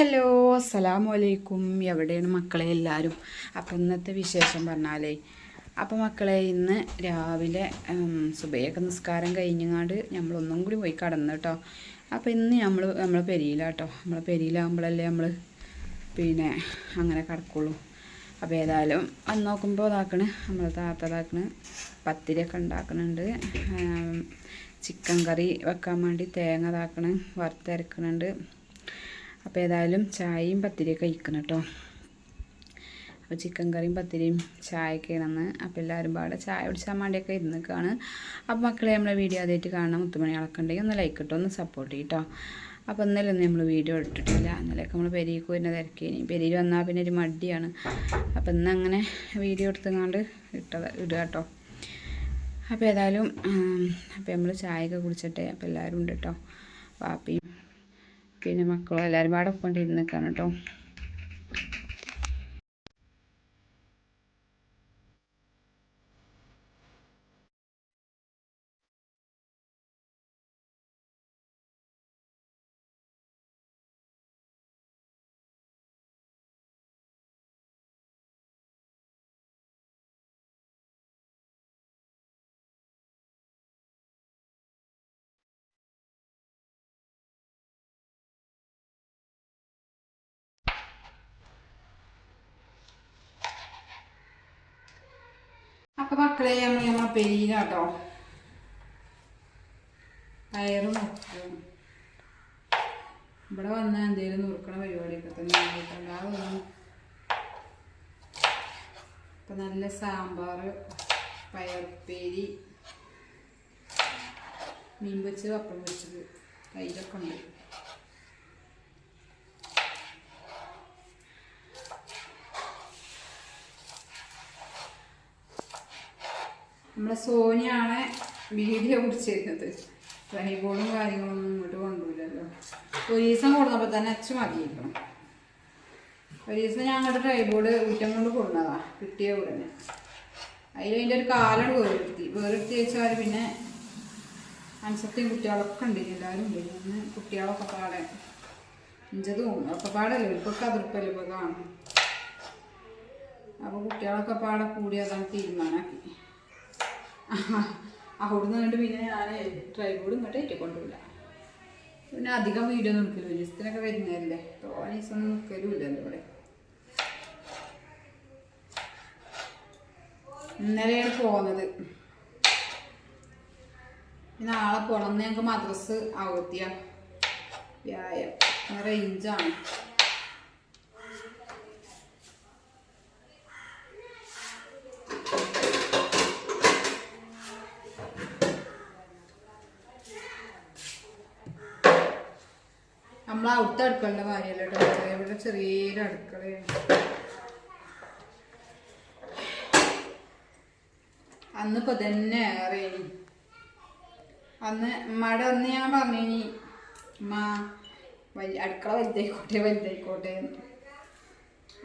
അസ്സലാമു അലൈക്കും എവിടെയാണ് മക്കളെ എല്ലാവരും അപ്പം ഇന്നത്തെ വിശേഷം പറഞ്ഞാലേ അപ്പം മക്കളെ ഇന്ന് രാവിലെ സുബയൊക്കെ നിസ്കാരം കഴിഞ്ഞങ്ങാണ്ട് നമ്മളൊന്നും കൂടി പോയി കടന്നു കേട്ടോ അപ്പം ഇന്ന് നമ്മൾ നമ്മളെ പെരിയിലാട്ടോ നമ്മളെ പെരിയിലാകുമ്പോഴല്ലേ നമ്മൾ പിന്നെ അങ്ങനെ കിടക്കുള്ളൂ. അപ്പോൾ ഏതായാലും അന്ന് നോക്കുമ്പോൾ ഇതാക്കണ് നമ്മൾ താത്ത ഇതാക്കണ് പത്തിരിയൊക്കെ ഉണ്ടാക്കുന്നുണ്ട് ചിക്കൻ കറി വെക്കാൻ വേണ്ടി തേങ്ങ ഇതാക്കണ് വറുത്തരക്കുന്നുണ്ട് അപ്പോൾ ഏതായാലും ചായയും പത്തിരിയൊക്കെ കഴിക്കണം കേട്ടോ. അപ്പോൾ ചിക്കൻ കറിയും പത്തിരിയും ചായയൊക്കെ ഇടന്ന് അപ്പോൾ എല്ലാവരും പാടെ ചായ കുടിച്ചാൽ വേണ്ടിയൊക്കെ ഇരുന്നിക്കാണ്. അപ്പോൾ മക്കളെ നമ്മളെ വീഡിയോ ആദ്യമായിട്ട് കാണണം മുത്തുമണി അളക്കണ്ടെങ്കിൽ ഒന്ന് ലൈക്ക് ഇട്ടോ ഒന്ന് സപ്പോർട്ട് ചെയ്യട്ടോ. അപ്പോൾ ഇന്നലെ ഒന്നും നമ്മൾ വീഡിയോ ഇട്ടിട്ടില്ല ഇന്നലെയൊക്കെ നമ്മൾ പെരിയ്ക്ക് വരുന്ന തിരക്കേനി പെരിയിൽ വന്നാൽ പിന്നെ ഒരു മടിയാണ്. അപ്പോൾ ഇന്ന് അങ്ങനെ വീഡിയോ എടുത്തുകൊണ്ട് ഇട്ടത് ഇടുക കേട്ടോ. അപ്പോൾ ഏതായാലും അപ്പോൾ നമ്മൾ ചായയൊക്കെ കുടിച്ചിട്ടേ അപ്പോൾ എല്ലാവരും ഉണ്ട് കേട്ടോ. പാപ്പിയും പിന്നെ മക്കളും എല്ലാവരും പാടെ ഒപ്പം നിൽക്കാണ് കേട്ടോ അപ്പൊ മക്കളെ നമ്മൾ പെരീന പെരിയിലാട്ടോ കയറ് നോക്കും ഇവിടെ വന്നാൽ എന്തെങ്കിലും നുറുക്കണ പരിപാടിയൊക്കെ തന്നെ ഉണ്ടാവുന്നു ഇപ്പൊ നല്ല സാമ്പാർ പയർപ്പേരി മീൻ വെച്ചത് അപ്പം വെച്ചത് കയ്യിലൊക്കെ ഉണ്ട്. നമ്മളെ സോനിയാണ് വീഡിയോ പിടിച്ചിരുന്നത്. പനിബോളും കാര്യങ്ങളൊന്നും ഇങ്ങോട്ട് കൊണ്ടുപോയില്ലല്ലോ. ഒരു ദിവസം കൊടുന്നപ്പോൾ തന്നെ അച്ഛ മതിയിരിക്കണം ഒരു ദിവസം ഞാൻ അങ്ങോട്ട് ട്രൈബോർഡ് ഊറ്റം കൊണ്ട് കൊടുന്നതാ കിട്ടിയ ഉടനെ. അതിൽ അതിന്റെ ഒരു കാലം വേറെടുത്തി വേറെടുത്തി വെച്ചാൽ പിന്നെ അൻസത്തെയും കുട്ടികളൊക്കെ ഉണ്ട് എല്ലാവരും ഉണ്ട്. കുട്ടികളൊക്കെ പാടെ ഇഞ്ചതും ഒക്കെ പാടല്ലോ? ഇപ്പൊക്കെ അതിർപ്പല്ലോ ഇപ്പോൾ കാണും അപ്പോൾ കുട്ടികളൊക്കെ പാടെ കൂടി അതാണ് തീരുമാനമാക്കി അവിടുന്ന് കണ്ട് പിന്നെ ഞാൻ ട്രൈബോർഡ് ഇങ്ങോട്ട് ഏറ്റു കൊണ്ടുപോയില്ല പിന്നെ അധികം വീഡിയോ ഒരു ദിവസത്തിനൊക്കെ വരുന്നതല്ലേ. തോനെ ഒന്നും നിൽക്കലുമില്ലല്ലോ ഇവിടെ ഇന്നലെയാണ് പോകുന്നത് നാളെ പോണം ഞങ്ങൾക്ക് മദ്രസ് ആവത്തിയ. വ്യായം. റേഞ്ചാണ് നമ്മൾ അടുക്കളുടെ കാര്യമല്ല കേട്ടോ ഇവിടെ ചെറിയൊരു അടുക്കളയാണ് അന്നിപ്പോ തന്നെ അറിയണി. അന്ന് മട അന്ന് ഞാൻ പറഞ്ഞിനി ഉമ്മ വലിയ അടുക്കള വലുതായിക്കോട്ടെ വലുതായിക്കോട്ടെ.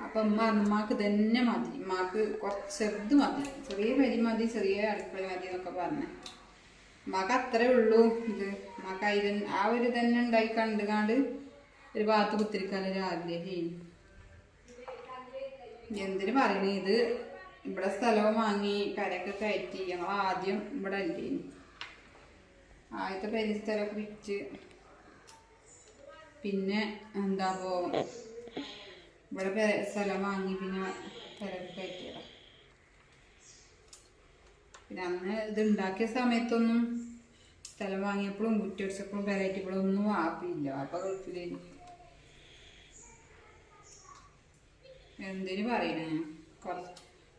അപ്പം അമ്മ ഉമ്മാക്ക് തന്നെ മതി. ഉമ്മാക്ക് കുറച്ച് ചെറുത് മതി. ചെറിയ പരി മതി ചെറിയ അടുക്കള മതി എന്നൊക്കെ പറഞ്ഞു. ഉമ്മാക്ക് അത്രേ ഉള്ളൂ ഇത്. ഉമ്മാക്ക് അതിൽ ആ ഒരു തന്നെ ഉണ്ടായി കണ്ട് കാണ്ട് ഒരു ഭാഗത്ത് കുത്തിരിക്കാൻ ഒരു ആഗ്രഹം എന്തിനു പറയണേ ഇത് ഇവിടെ സ്ഥലവും വാങ്ങി കരയൊക്കെ കയറ്റി. ഞങ്ങൾ ആദ്യം ഇവിടെ അല്ലേ ആദ്യത്തെ പരി സ്ഥലമൊക്കെ വിറ്റ്. പിന്നെ എന്താ ഇവിടെ സ്ഥലം വാങ്ങി പിന്നെ കരയൊക്കെ കയറ്റിയതാ. പിന്നെ അന്ന് ഇത് ഉണ്ടാക്കിയ സമയത്തൊന്നും സ്ഥലം വാങ്ങിയപ്പോഴും കുറ്റിയടിച്ചപ്പോഴും പെരയറ്റപ്പോഴും ഒന്നും ആപ്പില്ല. വാപ്പ ഗൾഫിലേനി. എന്തിനു പറയണേ?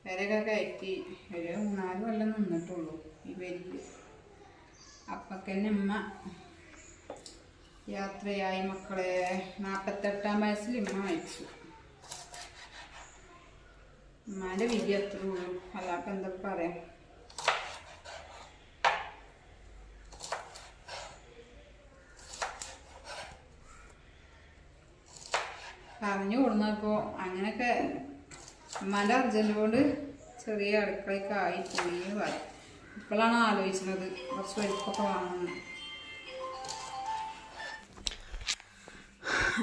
പെരയൊക്കെ കയറ്റി ഒരു മൂന്നാൽ കൊല്ലം നിന്നിട്ടുള്ളൂ ഈ വലിയ അപ്പക്കന്നെ ഉമ്മ യാത്രയായി മക്കളെ. നാൽപ്പത്തെട്ടാം വയസ്സിൽ ഉമ്മ മരിച്ചു. ഉമ്മാന്റെ വിധി അത്രേ ഉള്ളൂ. അല്ലാപ്പം എന്താ പറയാം? പറഞ്ഞു കൊടുന്നപ്പോൾ അങ്ങനെയൊക്കെ ഉമ്മാന്റെ അർജന്റ് കൊണ്ട് ചെറിയ അടുക്കളയൊക്കെ ആയി പോയി ഇപ്പോഴാണ് ആലോചിച്ചത് കുറച്ച് വലിപ്പൊക്കെ വാങ്ങുന്നത്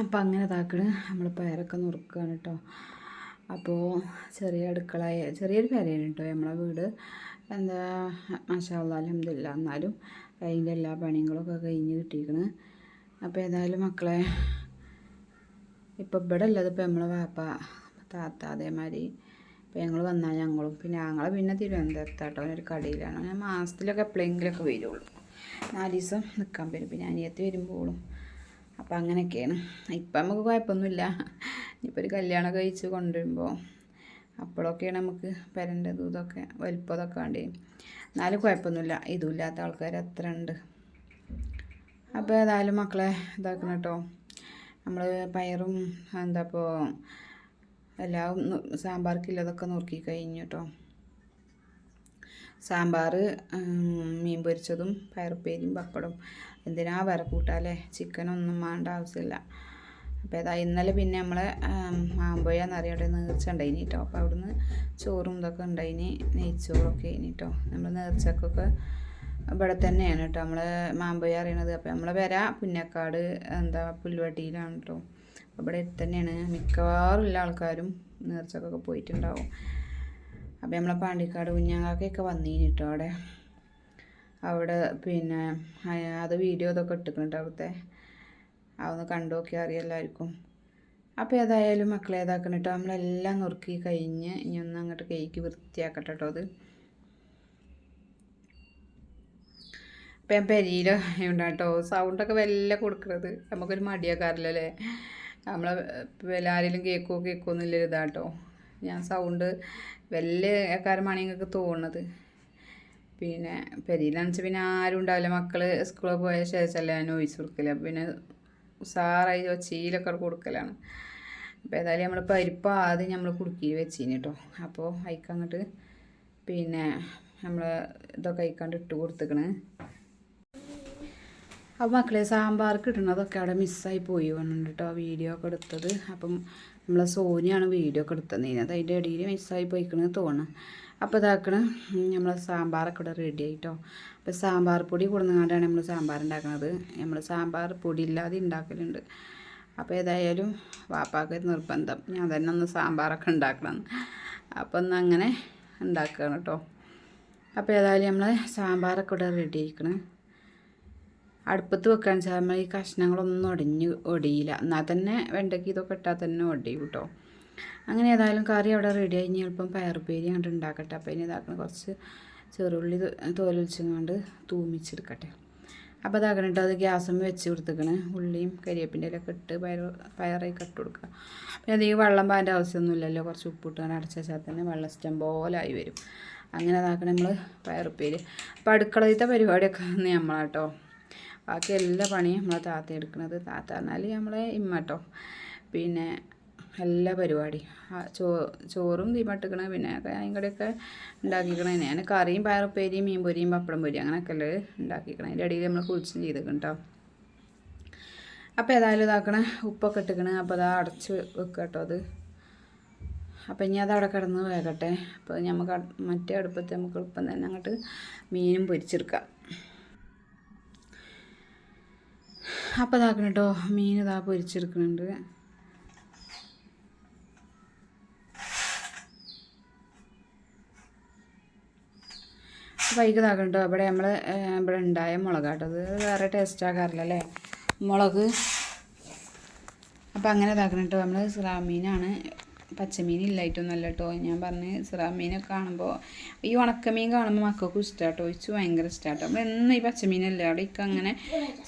അപ്പം അങ്ങനെ ഇതാക്കണ്. നമ്മൾ പയറൊക്കെ നുറുക്കുകയാണ് കേട്ടോ അപ്പോൾ ചെറിയ അടുക്കളയെ ചെറിയൊരു പേരയാണ് കേട്ടോ നമ്മളെ വീട്. എന്താ മഷാല്ല അലഹമില്ല എന്നാലും അതിന്റെ എല്ലാ പണികളൊക്കെ കഴിഞ്ഞ് കിട്ടിയിരിക്കണ്. അപ്പോൾ ഏതായാലും മക്കളെ ഇപ്പോൾ ഇവിടെ ഉള്ളത് ഇപ്പോൾ നമ്മളെ വാപ്പ താത്ത അതേമാതിരി. ഇപ്പോൾ ഞങ്ങൾ വന്നാൽ ഞങ്ങളും. പിന്നെ ഞങ്ങൾ പിന്നെ തിരുവനന്തപുരത്താട്ടോ. ഒരു കടയിലാണ്. ഞാൻ മാസത്തിലൊക്കെ എപ്പോഴെങ്കിലുമൊക്കെ വരുള്ളൂ. നാല് ദിവസം നിൽക്കാൻ വരും. പിന്നെ അനിയത്തി വരുമ്പോഴും അപ്പം അങ്ങനെയൊക്കെയാണ്. ഇപ്പം നമുക്ക് കുഴപ്പമൊന്നുമില്ല. ഇനിയിപ്പോൾ ഒരു കല്യാണം കഴിച്ച് കൊണ്ടുവരുമ്പോൾ അപ്പോഴൊക്കെയാണ് നമുക്ക് പെരന്റെതും ഇതൊക്കെ വലിപ്പതൊക്കെ വേണ്ടി. എന്നാലും കുഴപ്പമൊന്നുമില്ല. ഇതുമില്ലാത്ത ആൾക്കാർ അത്ര ഉണ്ട് അപ്പോൾ ഏതായാലും മക്കളെ ഇതാക്കണം കേട്ടോ. നമ്മൾ പയറും എന്താ ഇപ്പോൾ എല്ലാം സാമ്പാർക്കില്ലതൊക്കെ നോക്കി കഴിഞ്ഞു കേട്ടോ സാമ്പാർ മീൻ പൊരിച്ചതും പയറുപ്പേരിയും പപ്പടും എന്തിനാ വേറെ കൂട്ടാല്ലേ ചിക്കനൊന്നും വേണ്ട ആവശ്യമില്ല. അപ്പോൾ ഏതാ ഇന്നലെ പിന്നെ നമ്മളെ മാമ്പഴ നിറയുടെ നേർച്ച ഉണ്ടായിനി കേട്ടോ അപ്പോൾ അവിടുന്ന് ചോറും ഇതൊക്കെ ഉണ്ടായിനി നെയ്ച്ചോറൊക്കെ ഇനി കേട്ടോ നമ്മൾ നേർച്ചക്കൊക്കെ ഇവിടെ തന്നെയാണ് കേട്ടോ. നമ്മൾ മാമ്പഴ അറിയണത്. അപ്പോൾ നമ്മളെ വര. പുന്നക്കാട് എന്താ പുല്ലുവട്ടിയിലാണ് കേട്ടോ. ഇവിടെ തന്നെയാണ്. മിക്കവാറും എല്ലാ ആൾക്കാരും നേർച്ചക്കൊക്കെ പോയിട്ടുണ്ടാവും. അപ്പോൾ നമ്മളെ പാണ്ടിക്കാട് കുഞ്ഞാങ്കാക്കൊക്കെ വന്നീന് കേട്ടോ അവിടെ. അവിടെ പിന്നെ അത് വീഡിയോ ഇതൊക്കെ ഇട്ടിട്ടുണ്ട് അവിടുത്തെ. അതൊന്ന് കണ്ടു നോക്കിയാൽ അറിയാം എല്ലാവർക്കും. അപ്പോൾ ഏതായാലും മക്കളെ ഏതാക്കണം കേട്ടോ. നമ്മളെല്ലാം നുറുക്കി കഴിഞ്ഞ് ഇനി ഒന്ന് അങ്ങോട്ട് കേക്ക് വൃത്തിയാക്കട്ടെ കേട്ടോ അത്. അപ്പം ഞാൻ പെരിയിൽ ഉണ്ടാട്ടോ സൗണ്ടൊക്കെ വല്ല കൊടുക്കുന്നത് നമുക്കൊരു മടിയാക്കാറില്ലല്ലേ? നമ്മളെ എല്ലാവരെയും കേൾക്കുമോ കേൾക്കുമോ എന്നുള്ളൊരു ഇതാ ഇതാട്ടോ. ഞാൻ സൗണ്ട് വലിയ കാരമാണ് നിങ്ങൾക്ക് തോന്നുന്നത് പിന്നെ പെരിയിലാണെന്ന് വെച്ചാൽ പിന്നെ ആരും ഉണ്ടാവില്ല. മക്കൾ സ്കൂളിൽ പോയ ശേഷമല്ലേ ഞാൻ നോയിസ് കൊടുക്കില്ല പിന്നെ ഉസാറായി ചീലൊക്കെ കൊടുക്കലാണ്. അപ്പോൾ ഏതായാലും നമ്മൾ പരിപ്പ് ആദ്യം നമ്മൾ കുടുക്കി വെച്ചിന് കേട്ടോ അപ്പോൾ അയക്കങ്ങോട്ട് പിന്നെ നമ്മൾ ഇതൊക്കെ അയക്കാണ്ട് ഇട്ട് കൊടുത്തേക്കണ്. അപ്പോൾ മക്കളെ സാമ്പാർക്ക് ഇടുന്നതൊക്കെ അവിടെ മിസ്സായി പോയി വന്നിട്ട് കേട്ടോ വീഡിയോ ഒക്കെ എടുത്തത്. അപ്പം നമ്മളെ സോനിയാണ് വീഡിയോ ഒക്കെ എടുത്തത്. അത് അതിന്റെ ഇടയിൽ മിസ്സായി പോയിക്കണെന്ന് തോന്നുന്നു. അപ്പോൾ ഇതാക്കണം നമ്മൾ സാമ്പാറൊക്കെ ഇവിടെ റെഡി ആയിട്ടോ. അപ്പോൾ സാമ്പാർ പൊടി കൊടുങ്ങാണ്ടാണ് നമ്മൾ സാമ്പാർ ഉണ്ടാക്കുന്നത് നമ്മൾ സാമ്പാർ പൊടി ഇല്ലാതെ ഉണ്ടാക്കലുണ്ട്. അപ്പോൾ ഏതായാലും വാപ്പാക്ക് നിർബന്ധം. ഞാൻ തന്നെ ഒന്ന് സാമ്പാറൊക്കെ ഉണ്ടാക്കണം അപ്പോൾ ഒന്ന് അങ്ങനെ ഉണ്ടാക്കുകയാണ് കേട്ടോ. അപ്പോൾ ഏതായാലും നമ്മൾ സാമ്പാറൊക്കെ ഇവിടെ റെഡി ആയിക്കണ്. അടുപ്പത്ത് വെക്കാൻ നമ്മൾ ഈ കഷ്ണങ്ങളൊന്നും ഒടിഞ്ഞ് ഒടിയില്ല. എന്നാൽ തന്നെ വെണ്ടയ്ക്ക് ഇതൊക്കെ ഇട്ടാൽ തന്നെ ഒടിയും കേട്ടോ. അങ്ങനെ ഏതായാലും കറി അവിടെ റെഡി ആയി. ഇനി എളുപ്പം പയറുപ്പേരി അങ്ങോട്ട് ഉണ്ടാക്കട്ടെ. അപ്പോൾ ഇനി ഇതാക്കണം കുറച്ച് ചെറുള്ളി തോലൊലിച്ചുകൊണ്ട് തൂമിച്ചെടുക്കട്ടെ. അപ്പോൾ അതാക്കണിട്ട് കേട്ടോ. അത് ഗ്യാസമ്മ വെച്ച് കൊടുത്തേക്കണ്. ഉള്ളിയും കരിയേപ്പിന്റെ ഇലയൊക്കെ ഇട്ട് പയർ പയറൊക്കെ ഇട്ട് കൊടുക്കുക. പിന്നെ അധികം വെള്ളം പാന്റെ ആവശ്യമൊന്നുമില്ലല്ലോ കുറച്ച് ഉപ്പിട്ട് അങ്ങനെ വെച്ചാൽ തന്നെ വെള്ളം ഇഷ്ടം പോലെ ആയി വരും. അങ്ങനെ അതാക്കണം നമ്മൾ പയറുപ്പേര്. അപ്പോൾ അടുക്കളയിലത്തെ പരിപാടിയൊക്കെ നമ്മളാട്ടോ. ബാക്കി എല്ലാ പണിയും നമ്മളെ താത്ത എടുക്കുന്നത് താത്ത പറഞ്ഞാൽ നമ്മളെ ഇമ്മട്ടോ പിന്നെ എല്ലാ പരിപാടി. ചോ ചോറും തീമട്ടിക്കണ പിന്നെ അതിന്റെയൊക്കെ ഉണ്ടാക്കിക്കണ ഞാൻ കറിയും പയറുപ്പേരിയും മീൻ പൊരിയും പപ്പടം പൊരി അങ്ങനെയൊക്കെ അല്ലേ ഉണ്ടാക്കിക്കണം അതിന്റെ ഇടയിൽ നമ്മൾ കുളിച്ചും ചെയ്തേക്കണം കേട്ടോ അപ്പോൾ ഏതായാലും ഇതാക്കണ ഉപ്പൊക്കെ ഇട്ടിക്കണ. അപ്പോൾ അതാ അടച്ച് വെക്കുക കേട്ടോ അത്. അപ്പം ഇനി അത് അവിടെ കിടന്ന് വേകട്ടെ. അപ്പോൾ നമുക്ക് മറ്റേ അടുപ്പത്ത് നമുക്ക് എളുപ്പം തന്നെ അങ്ങോട്ട് മീനും പൊരിച്ചെടുക്കാം. അപ്പോൾ ഇതാക്കണം കേട്ടോ മീൻ ഇതാ പൊരിച്ചെടുക്കുന്നുണ്ട്. വൈകി ഇതാക്കണം കേട്ടോ ഇവിടെ നമ്മൾ ഇവിടെ ഉണ്ടായ മുളക് കേട്ടോ അത് വേറെ ടേസ്റ്റ് ആക്കാറില്ല അല്ലേ? മുളക്. അപ്പോൾ അങ്ങനെ ഇതാക്കണം കേട്ടോ നമ്മൾ സിറാമീനാണ് പച്ചമീൻ ഇല്ലായിട്ടൊന്നുമല്ല കേട്ടോ ഞാൻ പറഞ്ഞ് സിറാമീനൊക്കെ കാണുമ്പോൾ ഈ ഉണക്കമീൻ കാണുമ്പോൾ മക്കൾക്കും ഇഷ്ടമാട്ടോ ഒഴിച്ച് ഭയങ്കര ഇഷ്ടമാട്ടോ നമ്മൾ എന്നും ഈ പച്ചമീനല്ല? അവിടെ ഇക്ക അങ്ങനെ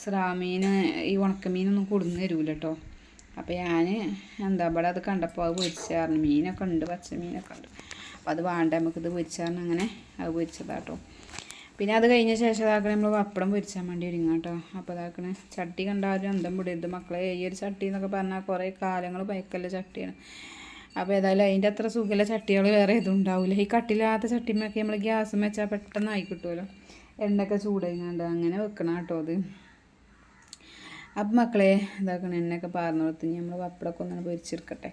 സിറാമീൻ ഈ ഉണക്കമീനൊന്നും കൊടുന്ന് തരൂല കേട്ടോ അപ്പോൾ ഞാൻ എന്താ ഇവിടെ അത് കണ്ടപ്പോൾ അത് പൊരിച്ചായിരുന്നു മീനൊക്കെ ഉണ്ട് പച്ചമീനൊക്കെ ഉണ്ട്. അപ്പോൾ അത് വേണ്ട നമുക്കിത് പൊരിച്ചാറിന് അങ്ങനെ അത് പൊരിച്ചതാട്ടോ. പിന്നെ അത് കഴിഞ്ഞ ശേഷം ഇതാക്കണേ നമ്മൾ പപ്പടം പൊരിച്ചാൻ വേണ്ടി ഒരുങ്ങാം കേട്ടോ അപ്പോൾ ഇതാക്കണേ ചട്ടി കണ്ടാലും അന്തം പിടിയത് മക്കളെ. ഈ ഒരു ചട്ടി എന്നൊക്കെ പറഞ്ഞാൽ കുറേ കാലങ്ങൾ പയക്കല്ല ചട്ടിയാണ്. അപ്പോൾ ഏതായാലും അതിന്റെ അത്ര സുഖമുള്ള ചട്ടികൾ വേറെ ഇതും ഉണ്ടാവില്ല ഈ കട്ടില്ലാത്ത ചട്ടിമൊക്കെ നമ്മൾ ഗ്യാസ് വെച്ചാൽ പെട്ടെന്ന് ആയി കിട്ടുമല്ലോ എണ്ണയൊക്കെ ചൂടങ്ങാണ്ട് അങ്ങനെ വെക്കണം കേട്ടോ അത്. അപ്പം മക്കളെ ഇതാക്കണം എണ്ണയൊക്കെ പാർന്നു കൊടുത്ത് നമ്മൾ പപ്പടമൊക്കെ ഒന്നാണ് പൊരിച്ചെടുക്കട്ടെ.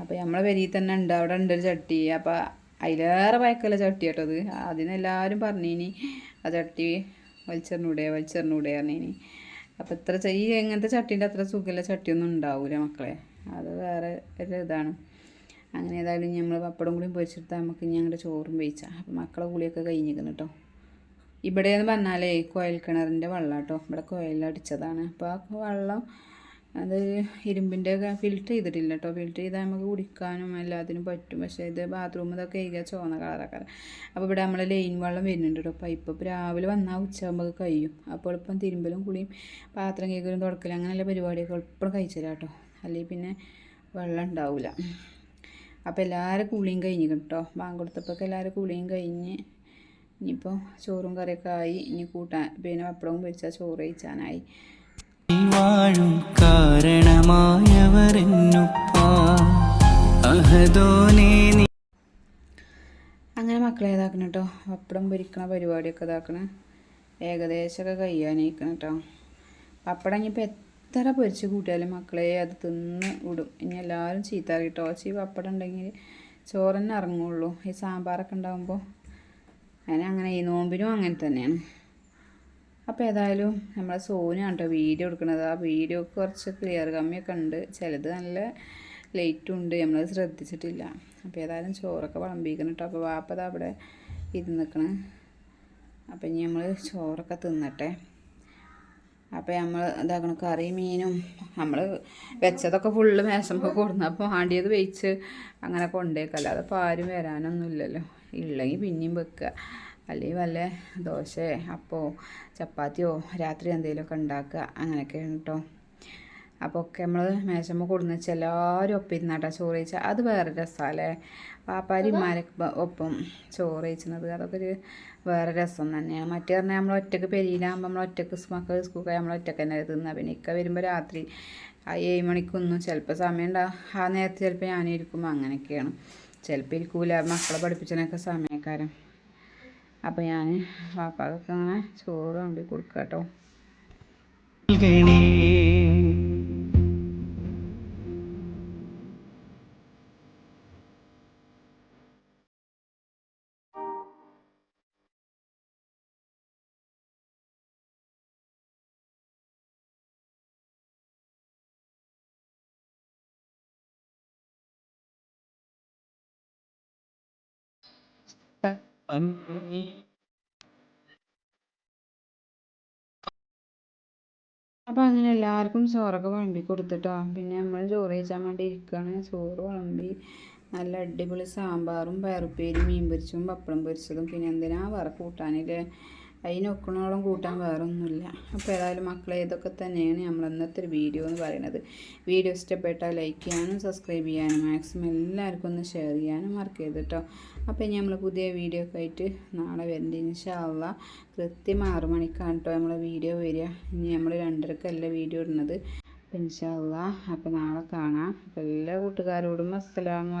അപ്പോൾ നമ്മളെ പെരിയിൽ തന്നെ ഉണ്ട്. അവിടെ ഉണ്ട് ഒരു ചട്ടി. അപ്പോൾ അതിലേറെ പയക്കല്ല ചട്ടി കേട്ടോ അത്. അതിന് എല്ലാവരും പറഞ്ഞിനി ആ ചട്ടി വലിച്ചെറിഞ്ഞൂടെ വലിച്ചെറിഞ്ഞൂടെ പറഞ്ഞിനി. അപ്പം ഇത്ര ഈ എങ്ങനത്തെ ചട്ടീന്റെ അത്ര സുഖമുള്ള ചട്ടിയൊന്നും ഉണ്ടാവില്ല മക്കളെ. അത് വേറെ ഒരു ഇതാണ് അങ്ങനെ ഏതായാലും നമ്മൾ പപ്പടം കൂടിയും പൊരിച്ചെടുത്താൽ നമുക്ക് ഞങ്ങളുടെ ചോറും വേവിച്ചാൽ അപ്പം മക്കളെ കൂടിയൊക്കെ കഴിഞ്ഞിരിക്കുന്നു കേട്ടോ ഇവിടെയെന്ന് പറഞ്ഞാലേ കോയൽ കിണറിന്റെ വെള്ളം കേട്ടോ ഇവിടെ കോയലടിച്ചതാണ് അപ്പോൾ ആ വെള്ളം അത് ഇരുമ്പിന്റെ ഫിൽറ്റർ ചെയ്തിട്ടില്ല കേട്ടോ ഫിൽറ്റർ ചെയ്താൽ നമുക്ക് കുടിക്കാനും എല്ലാത്തിനും പറ്റും. പക്ഷേ ഇത് ബാത്റൂം ഇതൊക്കെ കഴിക്കുക ചുവന്ന കളറൊക്കെ അപ്പോൾ ഇവിടെ നമ്മൾ ലൈൻ വെള്ളം വരുന്നുണ്ട് കേട്ടോ പൈപ്പ് ഇപ്പോൾ രാവിലെ വന്നാൽ ഉച്ചയാകുമ്പോൾ കഴിയും. അപ്പോൾ ഇപ്പം തിരുമ്പലും കുളിയും പാത്രം കേൾക്കലും തുടക്കലും അങ്ങനെയുള്ള പരിപാടിയൊക്കെ എളുപ്പം കഴിച്ചില്ല കേട്ടോ അല്ലെങ്കിൽ പിന്നെ വെള്ളം ഉണ്ടാവില്ല അപ്പോൾ എല്ലാവരും കൂളിയും കഴിഞ്ഞ് കേട്ടോ. ബാങ്ക് കൊടുത്തപ്പോൾ എല്ലാവരും കൂളിയും കഴിഞ്ഞ് ഇനിയിപ്പോൾ ചോറും കറിയൊക്കെ ആയി. ഇനി കൂട്ടാൻ പിന്നെ പപ്പടവും പൊരിച്ചാൽ ചോറ് കഴിച്ചാനായി. വാഴും കാരണമായവരെന്നുപ്പ. അങ്ങനെ മക്കളെ ഇതാക്കണം കേട്ടോ. പപ്പടം പൊരിക്കണ പരിപാടിയൊക്കെ ഇതാക്കണം. ഏകദേശമൊക്കെ കഴിയാനിരിക്കണം കേട്ടോ. പപ്പടം ഇനിയിപ്പോൾ എത്ര പൊരിച്ച് കൂട്ടിയാലും മക്കളെ അത് തിന്ന് വിടും. ഇനി എല്ലാവരും ചീത്ത കേട്ടോ ചീ പപ്പടം ഉണ്ടെങ്കിൽ ചോറ് തന്നെ ഇറങ്ങുള്ളൂ. ഈ സാമ്പാറൊക്കെ ഉണ്ടാകുമ്പോൾ ഞാൻ അങ്ങനെ ഈ നോമ്പിനും അങ്ങനെ തന്നെയാണ്. അപ്പോൾ ഏതായാലും നമ്മളെ സോനാണ് കേട്ടോ വീഡിയോ എടുക്കുന്നത്. ആ വീഡിയോ കുറച്ച് ക്ലിയർ കമ്മിയൊക്കെ ഉണ്ട്. ചിലത് നല്ല ലേറ്റും ഉണ്ട്. നമ്മൾ ശ്രദ്ധിച്ചിട്ടില്ല. അപ്പോൾ ഏതായാലും ചോറൊക്കെ വിളമ്പിക്കണം കേട്ടോ അപ്പോൾ വാപ്പത അവിടെ ഇരുന്ന് നിൽക്കണം അപ്പം ഇനി നമ്മൾ ചോറൊക്കെ തിന്നട്ടെ. അപ്പോൾ നമ്മൾ എന്താക്കണം കറി മീനും നമ്മൾ വെച്ചതൊക്കെ ഫുള്ള് മേശമൊക്കെ കൊടുന്നു അപ്പോൾ ആണ്ടിയത് വെയിച്ച് അങ്ങനെ കൊണ്ടേക്കല്ല. അതിപ്പോൾ ആരും വരാനൊന്നുമില്ലല്ലോ. ഇല്ലെങ്കിൽ പിന്നെയും വെക്കുക അല്ലെങ്കിൽ വല്ല ദോശയോ അപ്പോ ചപ്പാത്തിയോ രാത്രി എന്തെങ്കിലുമൊക്കെ ഉണ്ടാക്കുക അങ്ങനെയൊക്കെയാണ് കേട്ടോ അപ്പോൾ ഒക്കെ നമ്മൾ മേശമ്മ കൊടുന്ന് വെച്ചാൽ എല്ലാവരും ഒപ്പം ഇരുന്നാട്ടാ ചോറ് കഴിച്ചാൽ അത്. വേറെ രസമല്ലേ പാപ്പാരിമാരെ ഒപ്പം ചോറ് കഴിച്ചത് അതൊക്കെ ഒരു വേറെ രസം തന്നെയാണ്. മറ്റേ പറഞ്ഞാൽ നമ്മൾ ഒറ്റയ്ക്ക് പെരിയിലാകുമ്പോൾ നമ്മൾ ഒറ്റയ്ക്ക് മക്കൾ സ്കൂളിൽ നമ്മൾ ഒറ്റയ്ക്ക് തന്നെ തിന്നാ. പിന്നെ ഇക്ക വരുമ്പോൾ രാത്രി ആ ഏഴ് മണിക്കൊന്നും ചിലപ്പോൾ സമയം ഉണ്ടാകും ആ നേരത്തെ ചിലപ്പോൾ ഞാനിരിക്കും. അങ്ങനെയൊക്കെയാണ്. ചിലപ്പോൾ ഇരിക്കൂല. മക്കളെ പഠിപ്പിച്ചതിനൊക്കെ സമയക്കാരം. അപ്പോൾ ഞാൻ പാപ്പാക്കൊക്കെ അങ്ങനെ ചോറ് കൊണ്ടു കൊടുക്കാം കേട്ടോ അപ്പോൾ അങ്ങനെ എല്ലാവർക്കും ചോറൊക്കെ വിളമ്പി കൊടുത്തിട്ടോ. പിന്നെ നമ്മൾ ചോറ് കഴിച്ചാൻ വേണ്ടി ഇരിക്കുകയാണ് ചോറ് വിളമ്പി നല്ല അടിപൊളി സാമ്പാറും പയറുപ്പേരി മീൻ പൊരിച്ചതും പപ്പടം പൊരിച്ചതും പിന്നെ എന്തിനാ വേറെ കൂട്ടാനില്ലേ അതിനൊക്കണോളം കൂട്ടാൻ വേറെ ഒന്നുമില്ല അപ്പോൾ ഏതായാലും മക്കളെ ഇതൊക്കെ തന്നെയാണ് നമ്മൾ ഇന്നത്തെ ഒരു വീഡിയോ എന്ന് പറയുന്നത്. വീഡിയോ ഇഷ്ടപ്പെട്ടാൽ ലൈക്ക് ചെയ്യാനും സബ്സ്ക്രൈബ് ചെയ്യാനും മാക്സിമം എല്ലാവർക്കും ഒന്ന് ഷെയർ ചെയ്യാനും മറക്കരുത് കേട്ടോ അപ്പോൾ ഇനി നമ്മൾ പുതിയ വീഡിയോ ഒക്കെ ആയിട്ട് നാളെ വരണ്ട. ഇൻഷാല്ല കൃത്യം ആറ് മണിക്കാണ് കേട്ടോ നമ്മളെ വീഡിയോ വരിക. ഇനി നമ്മൾ രണ്ടരക്കല്ല വീഡിയോ ഇടുന്നത്. അപ്പം ഇൻഷാല്ല അപ്പോൾ നാളെ കാണാം. അപ്പം എല്ലാ കൂട്ടുകാരോടും അസ്സലാമു